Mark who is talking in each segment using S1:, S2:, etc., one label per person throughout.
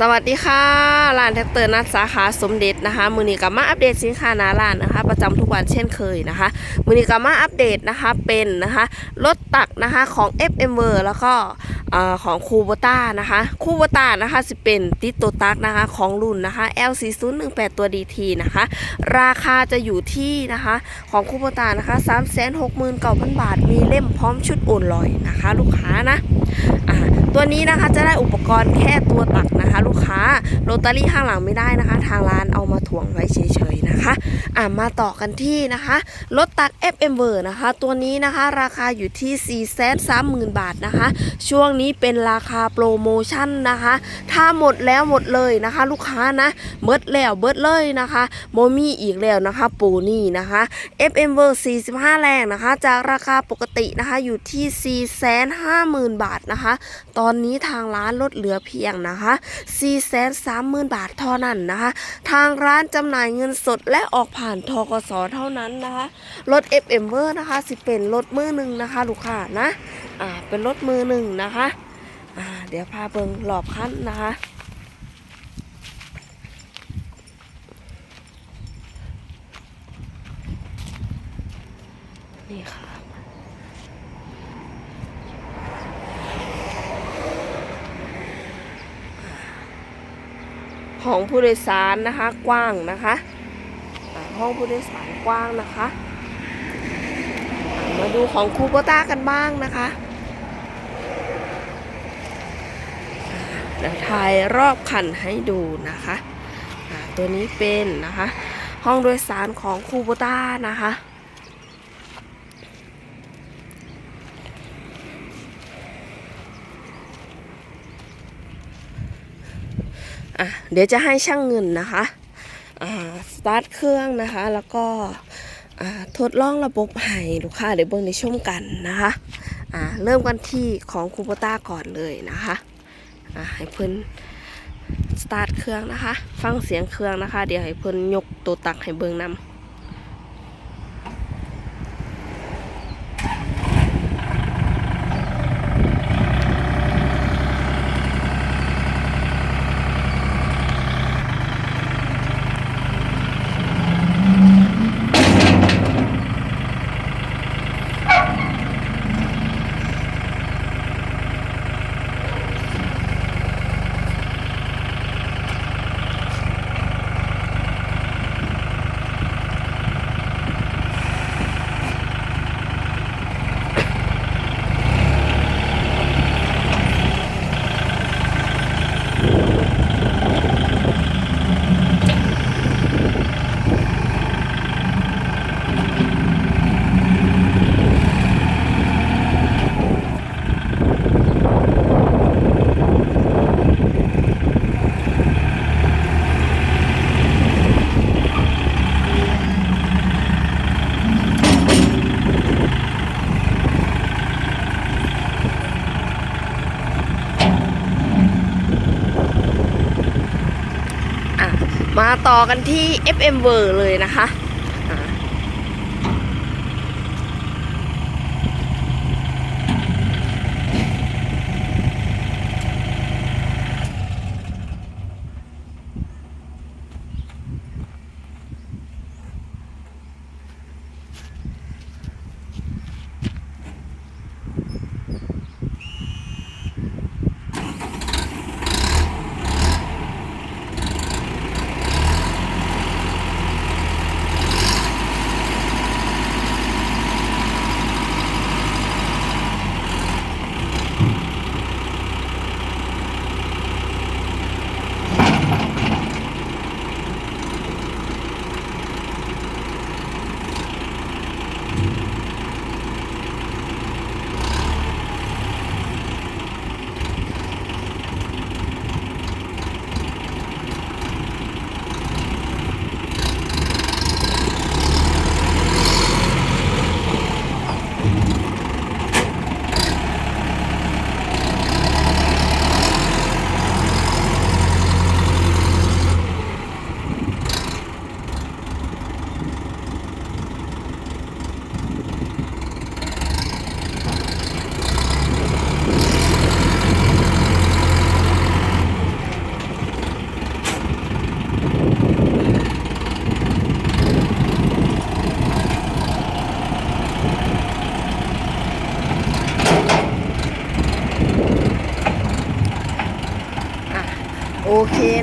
S1: สวัสดีค่ะร้านแท็กเตอร์นัดสาขาสมเด็จนะคะ มือนี้กับมาอัปเดตสินค้านาร้านนะคะ ประจำทุกวันเช่นเคยนะคะ มือนี้กับมาอัปเดตนะคะเป็นนะคะรถตักนะคะของ FM w o r แล้วก็ของคูโบต้านะคะคูโบต้านะคะสิเป็นติโตตักนะคะของรุ่นนะคะ L4018 ตัว DT นะคะ ราคาจะอยู่ที่นะคะของคูโบต้านะคะ369,000 บาท มีเล่มพร้อมชุดโอนลอยนะคะ ลูกค้านะตัวนี้นะคะจะได้อุปกรณ์แค่ตัวตักนะคะลูกค้าโรตารี่ข้างหลังไม่ได้นะคะ ทางร้านเอามาถ่วงไว้เฉยๆนะคะ อ่ามาต่อกันที่นะคะรถตัก FM v e r นะคะ ตัวนี้นะคะราคาอยู่ที่ 4 3 0 0 0 0 บาทนะคะ ช่วงนี้เป็นราคาโปรโมชั่นนะคะ ถ้าหมดแล้วหมดเลยนะคะ ลูกค้านะเบิดแล้วเบิดเลยนะคะโมมี่อีกแล้วนะคะ ปูนี่นะคะ FM v e r 45 แรงนะคะ จากราคาปกตินะคะอยู่ที่ 4 5 0 0 0 0 บาทนะคะ ตอนนี้ทางร้านลดเหลือเพียงนะคะ 430,000 บาทเท่านั้นนะคะ ทางร้านจำหน่ายเงินสดและออกผ่านทกสเท่านั้นนะคะ รถ FM v e r นะคะสิเป็นรถมือหนึ่งนะคะ ลูกค้านะอ่าเป็นรถมือหนึ่งนะคะอ่าเดี๋ยวพาเบิงหลอบคันนะคะนี่ค่ะห้องผู้โดยสารนะคะกว้างนะคะ อ่ห้องผู้โดยสารกว้างนะคะ มาดูของคูโบต้ากันบ้างนะคะเดี๋ยวถ่ายรอบคันให้ดูนะคะตัวนี้เป็นนะคะ ห้องโดยสารของคูโบต้านะคะอะเดี๋ยวจะให้ช่างเงินนะคะ สตาร์ทเครื่องนะคะ แล้วก็ทดลองระบบให้ลูกค้าเดี๋ยวเบิ่งในชมกันนะคะอ่าเริ่มกันที่ของคูโบต้าก่อนเลยนะคะอ่าให้เพิ่นสตาร์ทเครื่องนะคะ ฟังเสียงเครื่องนะคะ เดี๋ยวให้เพิ่นยกตัวตักให้เบิ่งนำ อะ มาต่อกันที่ FM v e r เลยนะคะ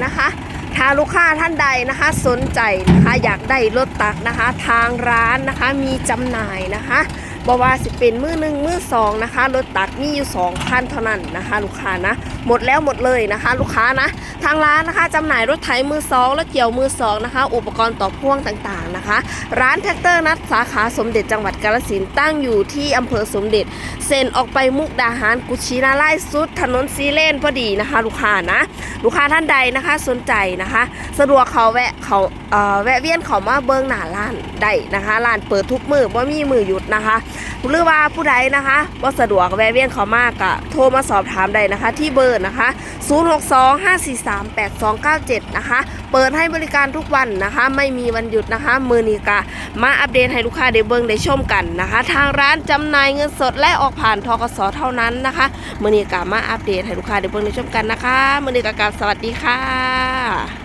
S1: นะคะถ้าลูกค้าท่านใดนะคะสนใจนะคะอยากได้รถตักนะคะ ทางร้านนะคะมีจำหน่ายนะคะ บว่าสิเป็นมือหนึ่งมือสองนะคะรถตักมีอยู่สองคันเท่านั้นนะคะ ลูกค้านะหมดแล้วหมดเลยนะคะ ลูกค้านะ ทางร้านนะคะจำหน่ายรถไถมือสองและเกี่ยวมือสองนะคะ อุปกรณ์ต่อพ่วงต่างๆนะคะ ร้านแท็กเตอร์นัดสาขาสมเด็จจังหวัดกาฬสินตั้งอยู่ที่อำเภอสมเด็จเซนออกไปมุกดาหารกุชินาไล่สุด ถนนซีเลนพอดีนะคะ ลูกค้านะ ลูกค้าท่านใดนะคะสนใจนะคะ สะดวกเขาแวะเขาเอ่อแวะเวียนเขามาเบิ้งหน้าร้านได้นะคะร้านเปิดทุกมือว่ามีมือหยุดนะคะหรือว่าผู้ใดนะคะว่าสะดวกแวะเวียนเขามากกะโทรมาสอบถามได้นะคะ ที่เบอร์นะคะ 0625438297 นะคะ เปิดให้บริการทุกวันนะคะ ไม่มีวันหยุดนะคะ มือนีกะมาอัปเดตให้ลูกค้าได้เบิ้งได้ชมกันนะคะ ทางร้านจำหน่ายเงินสดและออกผ่านทกสเท่านั้นนะคะมือนีกะมาอัปเดตให้ลูกค้าได้เบิ้งได้ชมกันนะคะมือนีกะกราบสวัสดีค่ะ